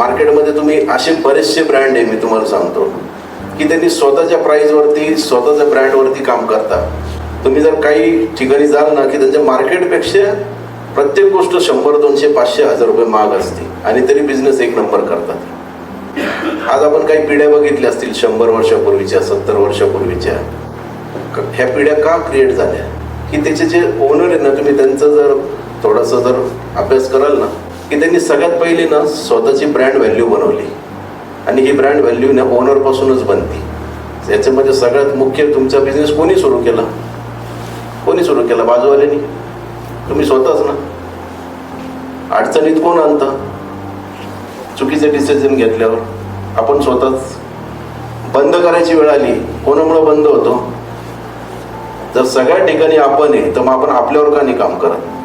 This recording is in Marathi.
मार्केटमध्ये तुम्ही असे बरेचसे ब्रँड आहे मी तुम्हाला सांगतो की त्यांनी स्वतःच्या प्राईजवरती स्वतःच्या ब्रँडवरती काम करता तुम्ही जर काही ठिकाणी जाल ना की त्यांच्या मार्केटपेक्षा प्रत्येक गोष्ट शंभर दोनशे पाचशे हजार रुपये महाग असते आणि तरी बिझनेस एक नंबर करतात. आज आपण काही पिढ्या बघितल्या असतील शंभर वर्षापूर्वीच्या सत्तर वर्षापूर्वीच्या. ह्या पिढ्या का क्रिएट झाल्या? की त्याचे जे ओनर आहे ना तुम्ही त्यांचं जर थोडासा जर अभ्यास कराल ना की त्यांनी सगळ्यात पहिले ना स्वतःची ब्रँड व्हॅल्यू बनवली. आणि ही ब्रँड व्हॅल्यू ना ओनरपासूनच बनती. याच्यामध्ये सगळ्यात मुख्य तुमचा बिझनेस कोणी सुरू केला? कोणी सुरू केला? बाजूवाल्यानी. तुम्ही स्वतःच ना. अडचणीत कोण आणतं? चुकीचे डिसिजन घेतल्यावर आपण स्वतःच. बंद करायची वेळ आली कोणामुळे बंद होतो? जर सगळ्या ठिकाणी आपण आहे तर मग आपण आपल्यावर का नाही काम करत?